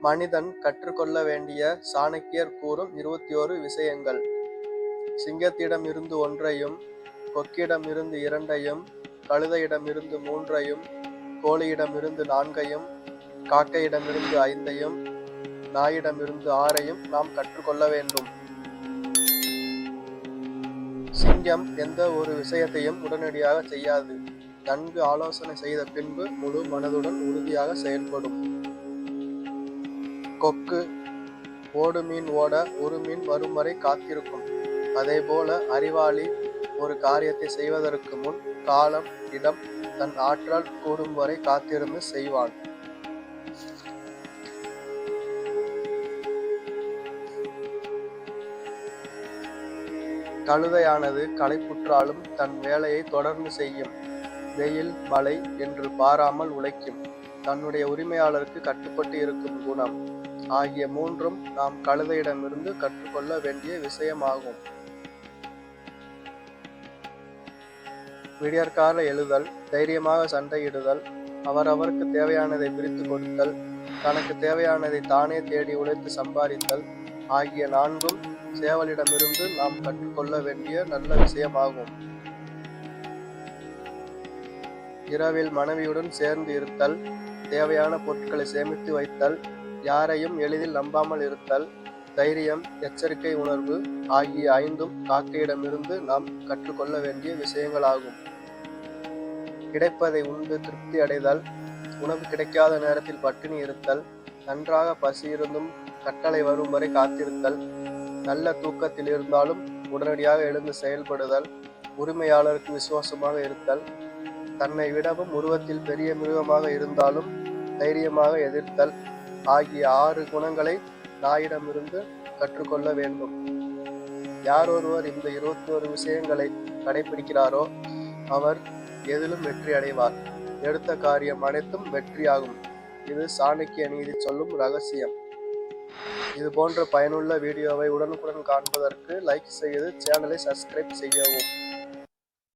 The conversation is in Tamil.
மனிதன் கற்றுக்கொள்ள வேண்டிய சாணக்கியர் கூறும் இருபத்தி ஓரு விஷயங்கள். சிங்கத்திடமிருந்து ஒன்றையும் கொக்கிடமிருந்து இரண்டையும் கழுதையிடமிருந்து மூன்றையும் கோழியிடமிருந்து நான்கையும் காக்கையிடமிருந்து ஐந்தையும் நாயிடமிருந்து ஆறையும் நாம் கற்றுக்கொள்ள வேண்டும். சிங்கம் எந்த ஒரு விஷயத்தையும் உடனடியாக செய்யாது. நன்கு ஆலோசனை செய்த பின்பு முழு மனதுடன் உறுதியாக செயல்படும். கொக்கு ஓடு மீன் ஓட ஒரு மீன் வரும் வரை காத்திருக்கும். அதேபோல அறிவாளி ஒரு காரியத்தை செய்வதற்கு முன் காலம் இடம் தன் ஆற்றல் கூடும் வரை காத்திருந்து செய்வான் கழுதையானது களைப்புற்றாலும் தன் வேலையை தொடர்ந்து செய்யும். வெயில் மழை என்று பாராமல் உழைக்கும். தன்னுடைய உரிமையாளருக்கு கட்டுப்பட்டு இருக்கும் குணம். ஆகிய மூன்றும் நாம் கழுதையிடமிருந்து கற்றுக்கொள்ள வேண்டிய விஷயமாகும். விடியற்கால எழுதல் தைரியமாக சண்டையிடுதல் அவரவருக்கு தேவையானதை பிரித்து கொடுத்தல் தனக்கு தேவையானதை தானே தேடி உழைத்து சம்பாதித்தல் ஆகிய நான்கும் சேவலிடமிருந்து நாம் கற்றுக்கொள்ள வேண்டிய நல்ல விஷயமாகும். இரவில் மனைவியுடன் சேர்ந்து இருத்தல் தேவையான பொருட்களை சேமித்து வைத்தல் யாரையும் எளிதில் நம்பாமல் இருத்தல் தைரியம் எச்சரிக்கை உணர்வு ஆகிய ஐந்தும் காக்கையிடமிருந்து நாம் கற்றுக்கொள்ள வேண்டிய விஷயங்களாகும். கிடைப்பதை உண்டு திருப்தி அடைதல் உணவு கிடைக்காத நேரத்தில் பட்டினி இருத்தல் நன்றாக பசி இருந்தும் கட்டளை வரும் வரை காத்திருத்தல். நல்ல தூக்கத்தில் இருந்தாலும் உடனடியாக எழுந்து செயல்படுதல். உரிமையாளருக்கு விசுவாசமாக இருத்தல். தன்னை விடவும் உருவத்தில் பெரிய மிருகமாக இருந்தாலும் தைரியமாக எதிர்த்தல். ஆகிய ஆறு குணங்களை நாயிடமிருந்து கற்றுக்கொள்ள வேண்டும். யார் ஒருவர் இந்த இருபத்தி ஒரு விஷயங்களை கடைபிடிக்கிறாரோ அவர் எதிலும் வெற்றி அடைவார். எடுத்த காரியம் அனைத்தும் வெற்றியாகும். இது சாணக்கிய நீதி சொல்லும் ரகசியம். இது போன்ற பயனுள்ள வீடியோவை உடனுக்குடன் காண்பதற்கு லைக் செய்து சேனலை சப்ஸ்கிரைப் செய்யவும்.